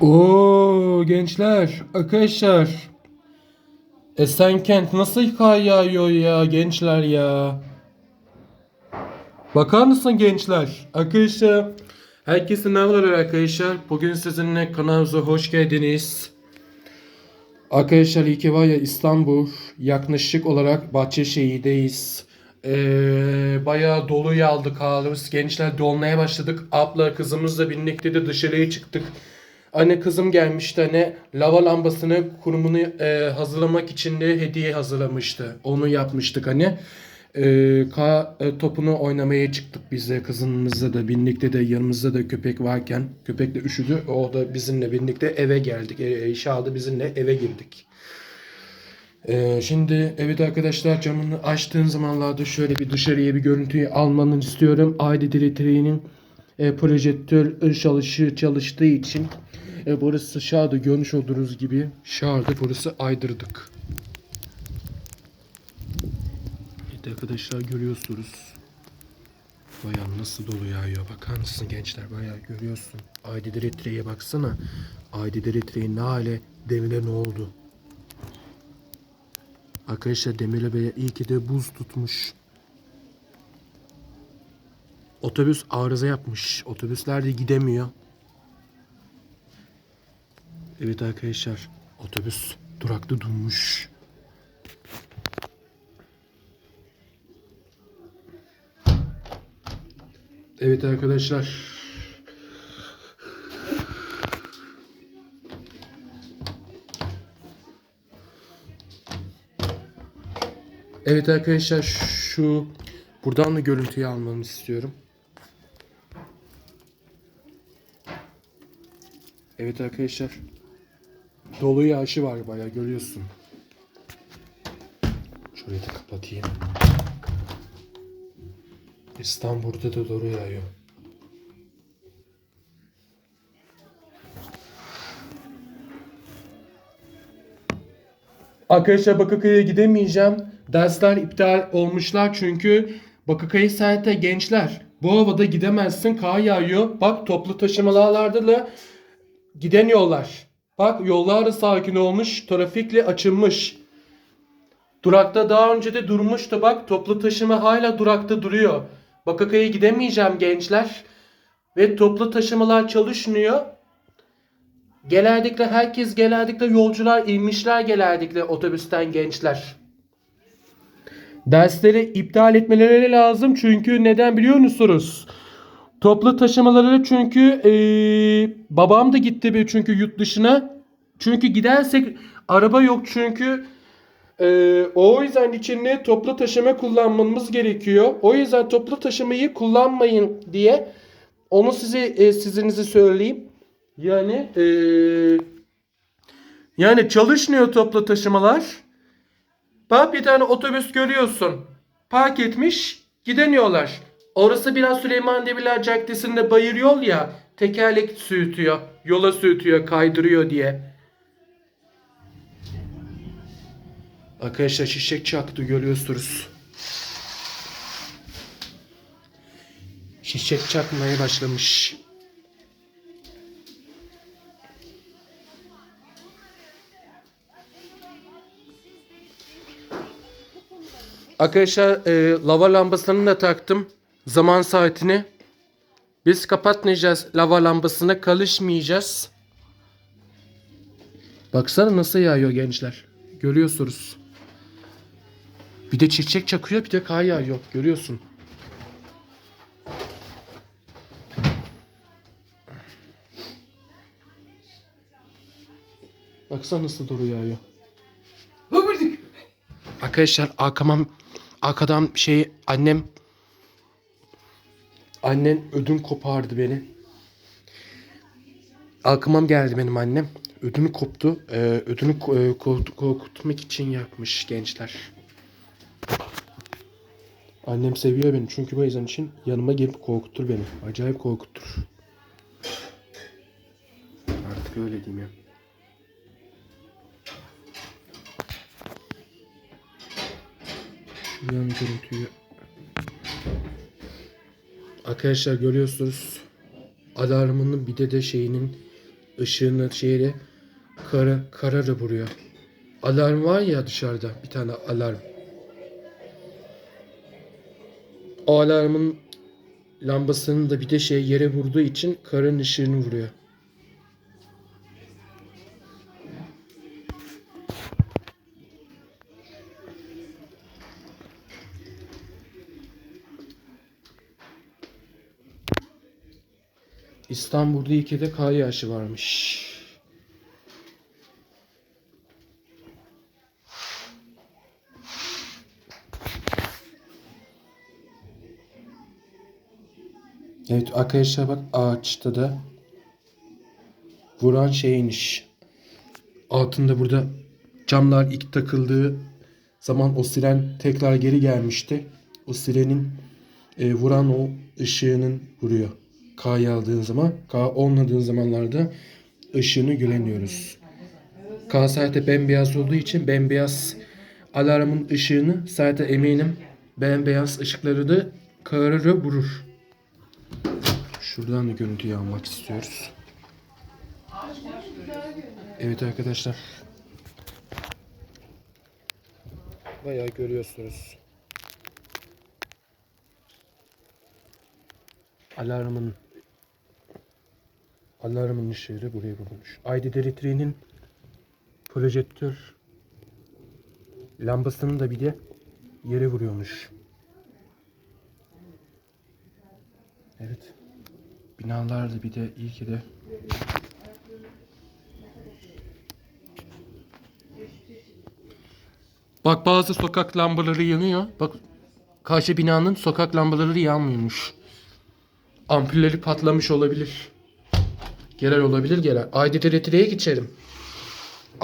Oo gençler, arkadaşlar. Esenkent nasıl kar yağıyor ya gençler ya. Bakar mısın gençler? Arkadaşlar, herkese merhabalar arkadaşlar. Bugün sizinle kanalımıza hoş geldiniz. Arkadaşlar iyi ki var ya İstanbul yaklaşık olarak Bahçeşehir'deyiz. Ee, bayağı dolu yağdı halimiz. Gençler dolmaya başladık. Abla kızımızla birlikte de dışarıya çıktık. Anne kızım gelmişti hani lava lambasını kurumunu e, hazırlamak için de hediye hazırlamıştı. Onu yapmıştık hani. E, ka e, topunu oynamaya çıktık biz de kızımızla da birlikte de yanımızda da köpek varken köpek de üşüdü. O da bizimle birlikte eve geldik. E, Eşya da bizimle eve girdik. Ee, şimdi evet arkadaşlar camını açtığın zamanlarda şöyle bir dışarıya bir görüntüyü almanı istiyorum. ID Directory'nin e, projektör çalışı çalıştığı için e, burası şahada görmüş olduğunuz gibi şahada burası aydırdık. Evet arkadaşlar görüyorsunuz. Bayağı nasıl dolu yağıyor. Bakar mısın gençler? Bayağı görüyorsun. ID Directory'ye baksana. ID Directory ne hale demire ne oldu? Arkadaşlar Demirel Bey'e iyi ki de buz tutmuş. Otobüs arıza yapmış. Otobüsler de gidemiyor. Evet arkadaşlar otobüs durakta durmuş. Evet arkadaşlar. Evet arkadaşlar şu buradan da görüntüyü almamı istiyorum. Evet arkadaşlar. Dolu yağışı var bayağı görüyorsun. Şurayı da kapatayım. İstanbul'da da dolu yağıyor. Arkadaşlar Bakırköy'e gidemeyeceğim. Dersler iptal olmuşlar çünkü Bakırköy sahte gençler. Bu havada gidemezsin kar yağıyor. Bak toplu taşımalarda da giden yollar. Bak yollar sakin olmuş. Trafikle açılmış. Durakta daha önce de durmuştu bak. Toplu taşıma hala durakta duruyor. Bakırköy'e gidemeyeceğim gençler. Ve toplu taşımalar çalışmıyor. Genellikle herkes genellikle yolcular inmişler genellikle otobüsten gençler. Dersleri iptal etmeleri lazım çünkü neden biliyor musunuz? Toplu taşımaları çünkü eee, babam da gitti bir çünkü yurt dışına. Çünkü gidersek araba yok çünkü eee, o yüzden içinde toplu taşıma kullanmamız gerekiyor. O yüzden toplu taşımayı kullanmayın diye onu size e, sizinize söyleyeyim. Yani eee, yani çalışmıyor toplu taşımalar. Bak bir tane otobüs görüyorsun. Park etmiş gidemiyorlar. Orası biraz Süleyman Demirel Caddesi'nde bayır yol ya. Tekerlek sürtüyor. Yola sürtüyor kaydırıyor diye. Arkadaşlar şişek çaktı görüyorsunuz. Şişek çakmaya başlamış. Arkadaşlar e, lava lambasını da taktım. Zaman saatini. Biz kapatmayacağız lava lambasına kalışmayacağız. Baksana nasıl yağıyor gençler. Görüyorsunuz. Bir de çiçek çakıyor bir de kar yağıyor. Görüyorsun. Baksana nasıl doğru yağıyor. Arkadaşlar arkama arkadan şey annem annem ödüm kopardı beni. Arkamam geldi benim annem. Ödümü koptu. Ee, ödünü ko- e, korkut- korkutmak için yapmış gençler. Annem seviyor beni çünkü bu yüzden için yanıma gelip korkutur beni. Acayip korkutur. Artık öyle diyeyim ya. Yan görüntüyü. Arkadaşlar görüyorsunuz. Alarmının bir de de şeyinin ışığının şeyle kara, kararı vuruyor. Alarm var ya dışarıda bir tane alarm. O alarmın lambasının da bir de şey yere vurduğu için karın ışığını vuruyor. İstanbul'da iki de kar yağışı varmış. Evet arkadaşlar bak ağaçta da vuran şeymiş. Altında burada camlar ilk takıldığı zaman o siren tekrar geri gelmişti. O sirenin e, vuran o ışığının vuruyor. K yağdığın zaman, K olmadığın zamanlarda ışığını göremiyoruz. K saate bembeyaz olduğu için bembeyaz alarmın ışığını zaten eminim bembeyaz ışıkları da kararı vurur. Şuradan da görüntüyü almak istiyoruz. Evet arkadaşlar. Bayağı görüyorsunuz. Alarmın alarmın ışığı buraya vurulmuş. ID Deritri'nin projektör lambasını da bir de yere vuruyormuş. Evet. Binalarda bir de iyi ki de Bak bazı sokak lambaları yanıyor. Bak karşı binanın sokak lambaları yanmıyormuş. Ampulleri patlamış olabilir. Genel olabilir genel. ID Direktiri'ye geçelim.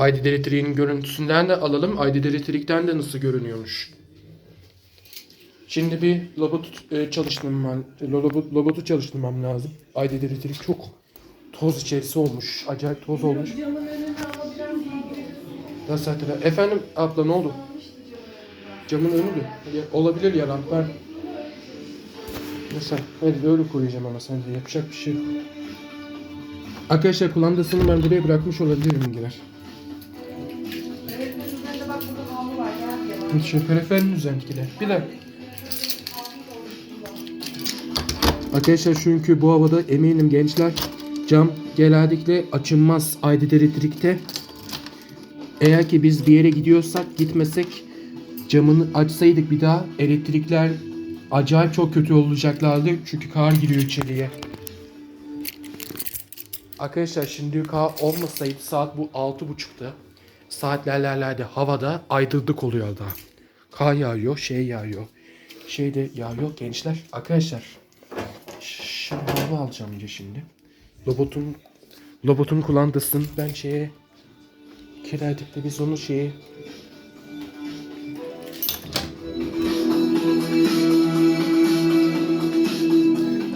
ID Direktiri'nin görüntüsünden de alalım. ID Direktirik'ten de nasıl görünüyormuş. Şimdi bir robot e, çalıştırmam, robot, robotu çalıştırmam lazım. ID Direktirik çok toz içerisi olmuş. Acayip toz olmuş. Nasıl? Efendim abla ne oldu? Camın önü. Ya, olabilir ya ramplar. Neyse hadi öyle koyacağım ama sence yapacak bir şey yok. Arkadaşlar kumandasını ben buraya bırakmış olabilirim diye. Şu periferin üzerindekiler. Bir dakika. Arkadaşlar çünkü bu havada eminim gençler cam genellikle açılmaz aydın elektrikte. Eğer ki biz bir yere gidiyorsak gitmesek camını açsaydık bir daha elektrikler acayip çok kötü olacaklardı. Çünkü kar giriyor içeriye. Arkadaşlar şimdi kar olmasaydı saat bu 6.30'da saatlerlerde havada aydınlık oluyor daha. Kar yağıyor, şey yağıyor. Şey de yağıyor gençler. Arkadaşlar şimdi hava alacağım önce şimdi. Robotun robotun kumandasını ben şeye kiraladık da biz onu şeye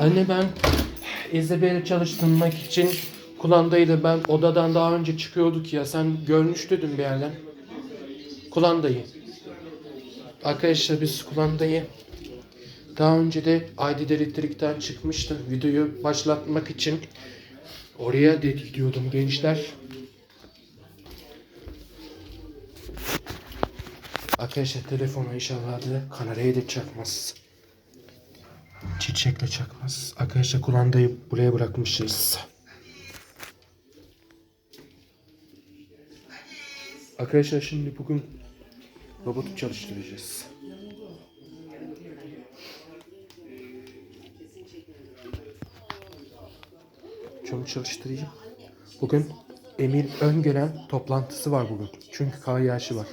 Anne ben İzabel'i çalıştırmak için kumandayla ben odadan daha önce çıkıyorduk ya sen görmüştün bir yerden. Kumandayı. Arkadaşlar biz kumandayı daha önce de ID Elektrik'ten çıkmıştım. Videoyu başlatmak için oraya dedi gidiyordum gençler. Arkadaşlar telefonu inşallah da kamerayı da çakmaz. Çiçekle çakmaz. Arkadaşlar kumandayı buraya bırakmışız. Arkadaşlar şimdi bugün robotu çalıştıracağız. Şunu çalıştırayım. Bugün Emir Öngören toplantısı var bugün. Çünkü kar yağışı var.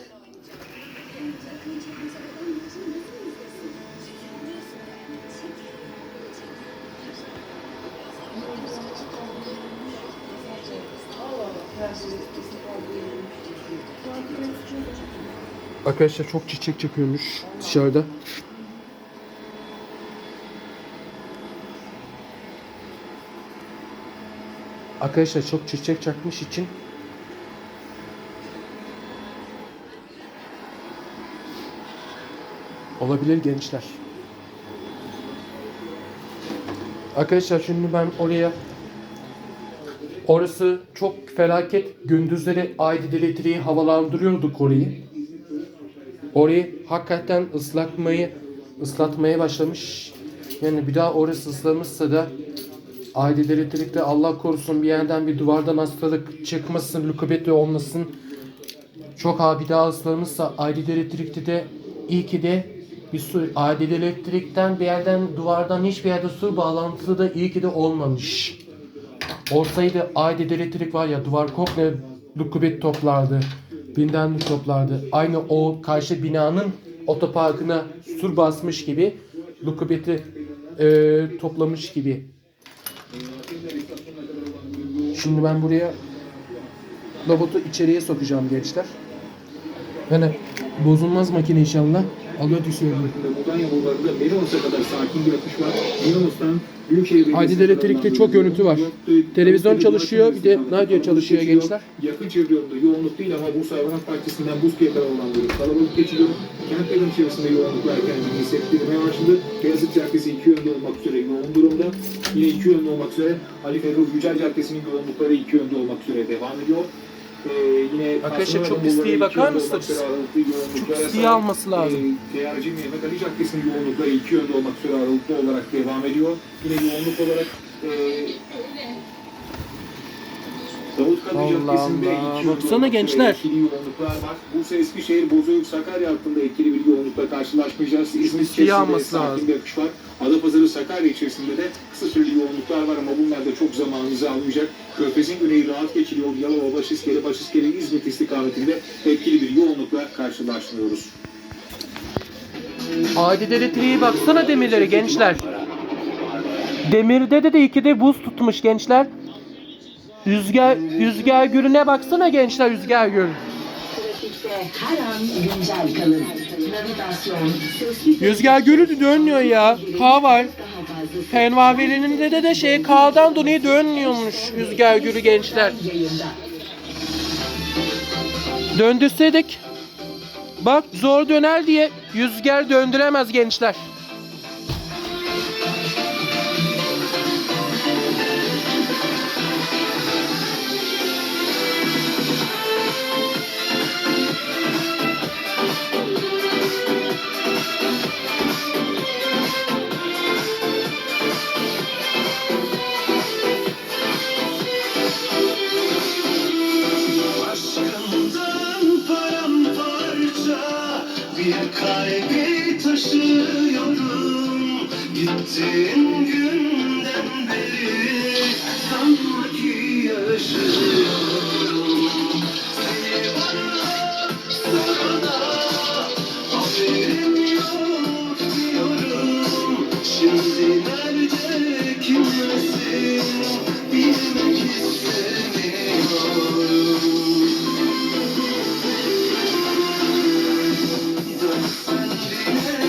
Arkadaşlar çok çiçek çakıyormuş dışarıda. Arkadaşlar çok çiçek çakmış için olabilir gençler. Arkadaşlar şimdi ben oraya Orası çok felaket. Gündüzleri aydın elektriği havalandırıyorduk orayı. Orayı hakikaten ıslatmayı ıslatmaya başlamış. Yani bir daha orası ıslanırsa da aydın elektrikte Allah korusun bir yerden bir duvardan hastalık çıkmasın, lukubetli olmasın. Çok abi bir daha ıslanırsa aydın elektrikte de iyi ki de bir su aydın elektrikten bir yerden duvardan hiçbir yerde su bağlantısı da iyi ki de olmamış. Olsaydı aydın elektrik var ya duvar komple lukubet toplardı. Binden toplardı. Aynı o karşı binanın otoparkına sur basmış gibi lukubeti e, toplamış gibi. Şimdi ben buraya robotu içeriye sokacağım gençler. Yani bozulmaz makine inşallah. Melinos'tan Büyükşehir Aydın Elektrik'te çok görüntü var. Televizyon çalışıyor, bir de radyo çalışıyor gençler. Yakın çevre yolunda yoğunluk değil ama Bursa Hayvanat Bahçesi'nden Buzköy'e kadar olan bir kalabalık geçiliyor. Kent yakın içerisinde yoğunluklar kendini hissettirmeye başladı. Beyazıt Caddesi iki yönde olmak üzere yoğun durumda. Yine iki yönde olmak üzere Ali Ferruh Yücel Caddesi'nin yoğunlukları iki yönde olmak üzere devam ediyor. Ee, Arkadaşlar çok Anadolu'ları bakar mısınız? Çok pisliğe sahip. alması lazım. Ee, TRC Mehmet Ali Caddesi'nin yoğunlukları iki yönde olmak üzere aralıklı olarak devam ediyor. Yine yoğunluk olarak e, Allah Caddesi'nde Allah. iki Baksana gençler. etkili yoğunluklar var. Bursa, Eskişehir, Bozüyük, Sakarya hattında etkili bir yoğunlukla karşılaşmayacağız. İzmir içerisinde sakin bir akış var. Adapazarı, Sakarya içerisinde de kısa süreli yoğunluklar var ama bunlar da çok zamanınızı almayacak. Körfez'in güneyi rahat geçiliyor. Yalova, Başiskele, Başiskele, İzmit istikametinde etkili bir yoğunlukla karşılaşmıyoruz. Aydın elektriği baksana demirleri gençler. Demirde de de ikide buz tutmuş gençler. Rüzgar, rüzgar gürüne baksana gençler rüzgar gürü. Trafikte her an güncel kalın. Navigasyon, sesli Rüzgar gürü dönmüyor ya. K var. fazlası Tenvavelerinin de de şey K'dan dolayı dönmüyormuş rüzgar gürü gençler. Döndürseydik. Bak zor döner diye rüzgar döndüremez gençler.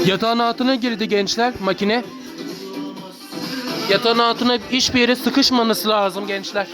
Yatağın altına girdi gençler makine. Yatağın altına hiçbir yere sıkışmaması lazım gençler.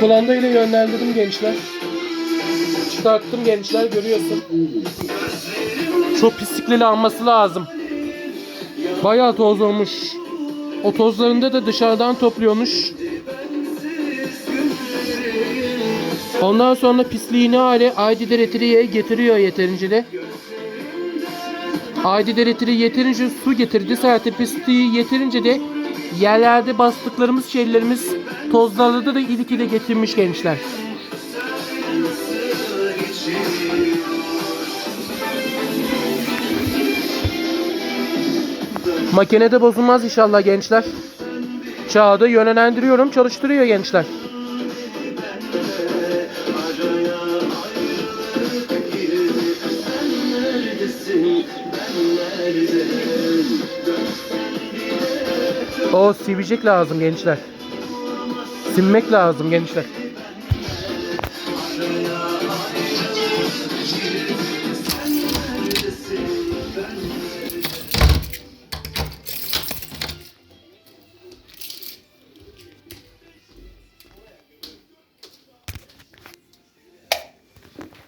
Kulanda ile yönlendirdim gençler. Çıkarttım gençler görüyorsun. Çok pislikleri alması lazım. Bayağı toz olmuş. O tozlarında da dışarıdan topluyormuş. Ondan sonra pisliğini hale Aydi Deretri'ye getiriyor yeterince de. Aydi Deretri yeterince su getirdi. Zaten pisliği yeterince de yerlerde bastıklarımız şeylerimiz tozlarında da ilki de getirmiş gençler. Makinede bozulmaz inşallah gençler. Çağda yönlendiriyorum, çalıştırıyor gençler. O silecek lazım gençler. Silmek lazım gençler.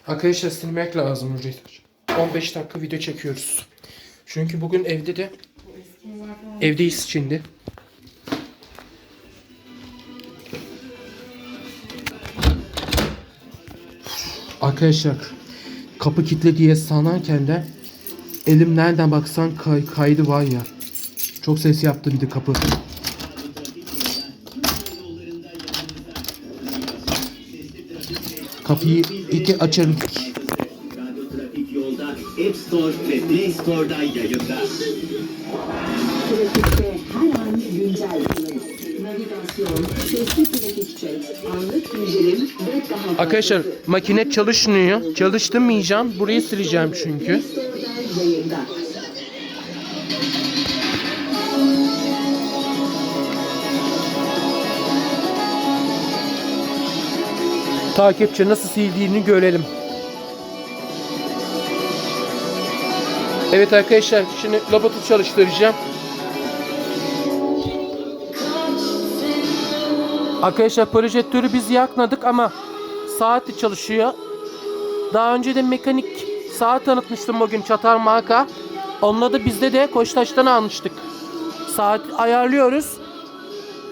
Arkadaşlar silmek lazım ücret. 15 dakika video çekiyoruz. Çünkü bugün evde de evdeyiz şimdi. Arkadaşlar kapı kilitli diye sanarken de elim nereden baksan kay- kaydı var ya. Çok ses yaptı bir de kapı. Kapıyı iki açarım. App Store ve Play Store'da yayında. Trafikte her an güncel. Navigasyon, sesli trafik chat, anlık bildirim ve daha fazlası. Arkadaşlar makine çalışmıyor. Çalıştırmayacağım. Burayı sileceğim çünkü. Yayında. Takipçi nasıl sildiğini görelim. Evet arkadaşlar şimdi robotu çalıştıracağım. Arkadaşlar projektörü biz yakmadık ama saatli çalışıyor. Daha önce de mekanik saat tanıtmıştım bugün Çatar marka. Onunla da bizde de Koçtaş'tan almıştık. Saat ayarlıyoruz.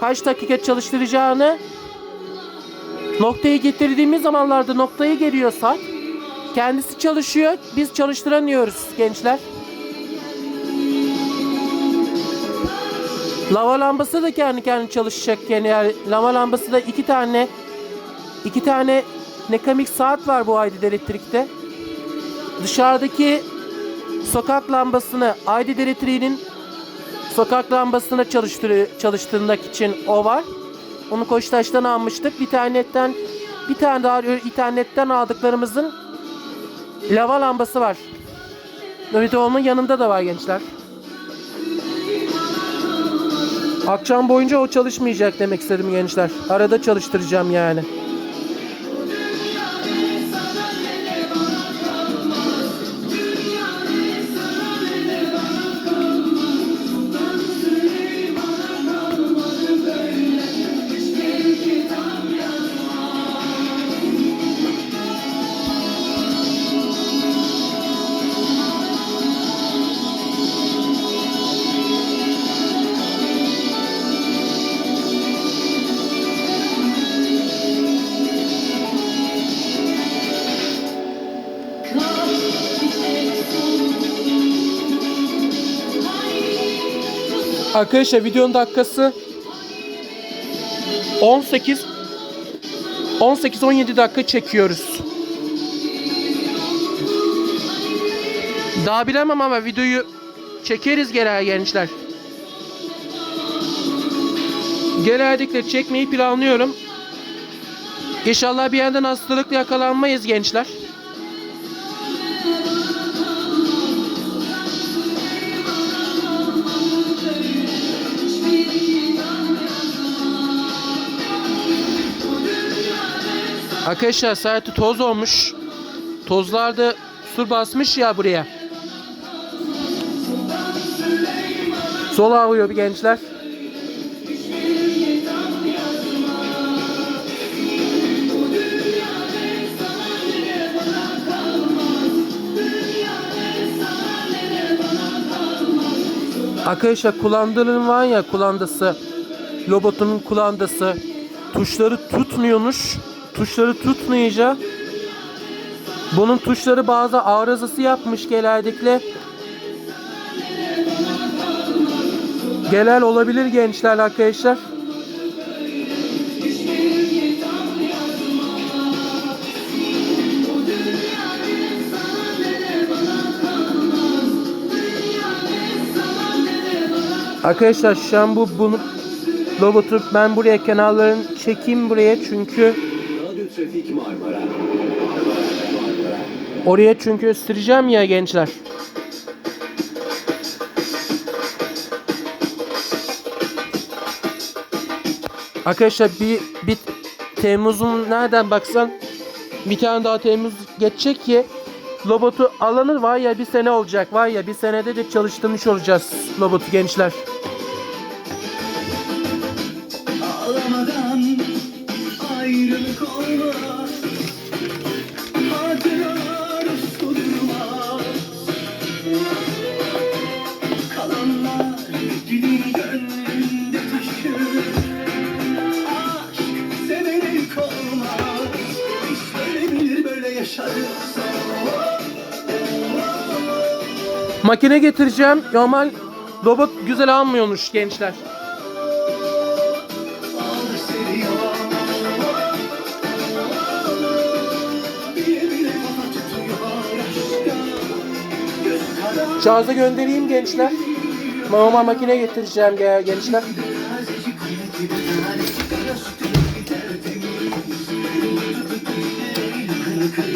Kaç dakika çalıştıracağını Noktayı getirdiğimiz zamanlarda noktayı geliyor saat. Kendisi çalışıyor. Biz çalıştıramıyoruz gençler. Lava lambası da kendi kendine çalışacak yani, yani lava lambası da iki tane iki tane nekamik saat var bu Aydın Elektrik'te. Dışarıdaki sokak lambasını Aydın Elektrik'in sokak lambasını çalıştır çalıştırmak için o var. Onu Koçtaş'tan almıştık. Bir tanetten bir tane daha internetten aldıklarımızın lava lambası var. Növitoğlu'nun yanında da var gençler. Akşam boyunca o çalışmayacak demek istedim gençler. Arada çalıştıracağım yani. Arkadaşlar videonun dakikası 18 18-17 dakika çekiyoruz. Daha bilemem ama videoyu çekeriz genel gençler. Genellikle çekmeyi planlıyorum. İnşallah bir yerden hastalıkla yakalanmayız gençler. Arkadaşlar saati toz olmuş. Tozlarda su basmış ya buraya. Sol ağlıyor bir gençler. Arkadaşlar kullandığının var ya kullandası. Robotunun kullandası. Tuşları tutmuyormuş. Tuşları tutmayınca bunun tuşları bazı arızası yapmış genellikle. Genel olabilir gençler arkadaşlar. Arkadaşlar şu an bu bunu robotu ben buraya kenarlarını çekeyim buraya çünkü Trafik Marmara. oraya çünkü süreceğim ya gençler. Arkadaşlar bir, bir Temmuz'un nereden baksan bir tane daha Temmuz geçecek ki robotu alanır var ya bir sene olacak var ya bir senede de çalıştırmış olacağız robotu gençler. Makine getireceğim. Normal robot güzel almıyormuş gençler. Şarja göndereyim gençler. Normal makine getireceğim ge- gençler.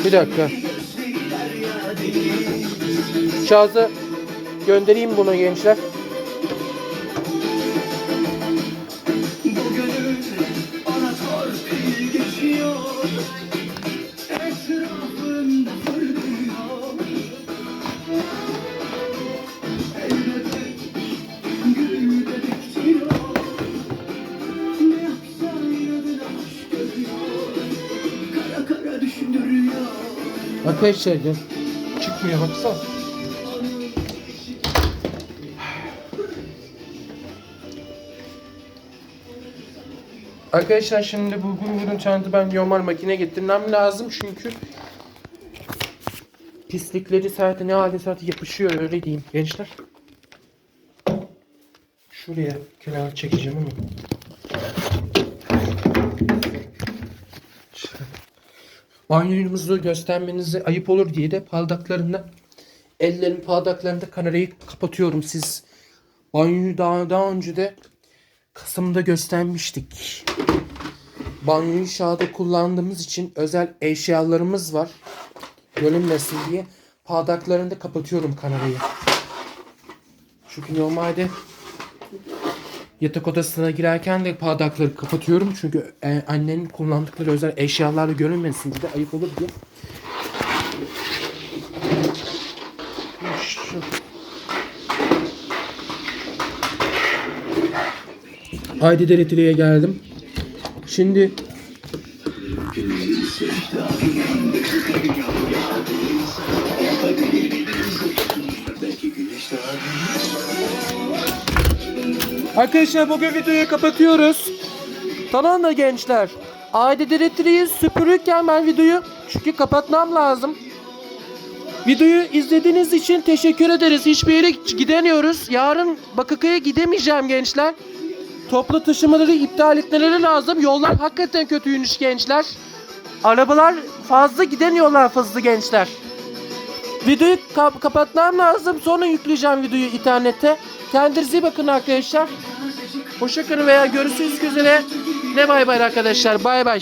Bir dakika. Görüyor. Kara kara düşündürüyor. Arkadaşlar çıkmıyor baksana. Arkadaşlar şimdi bu Google'un çantı ben normal makine getirmem lazım çünkü pislikleri zaten ne halde zaten yapışıyor öyle diyeyim gençler. Şuraya kenara çekeceğim ama. Banyomuzu göstermenize ayıp olur diye de paldaklarında ellerim paldaklarında kamerayı kapatıyorum. Siz banyoyu daha, daha önce de Kasım'da göstermiştik. Banyoyu inşaata kullandığımız için özel eşyalarımız var. Görünmesin diye paldaklarında kapatıyorum kamerayı. Çünkü normalde yatak odasına girerken de bardakları kapatıyorum. Çünkü e, annenin kullandıkları özel eşyalarla görünmesin diye ayıp olur diye. Haydi Deretili'ye geldim. Şimdi Arkadaşlar bugün videoyu kapatıyoruz. Tamam mı gençler? Haydi Deretili'yi süpürürken ben videoyu çünkü kapatmam lazım. Videoyu izlediğiniz için teşekkür ederiz. Hiçbir yere gidemiyoruz. Yarın Bakırköy'e gidemeyeceğim gençler. Toplu taşımaları iptal etmeleri lazım. Yollar hakikaten kötüymüş gençler. Arabalar fazla gidemiyorlar fazla gençler. Videoyu kap- kapatmam lazım. Sonra yükleyeceğim videoyu internete. Kendinize iyi bakın arkadaşlar. Hoşçakalın veya görüşürüz üzere. Ne bay bay arkadaşlar. Bay bay.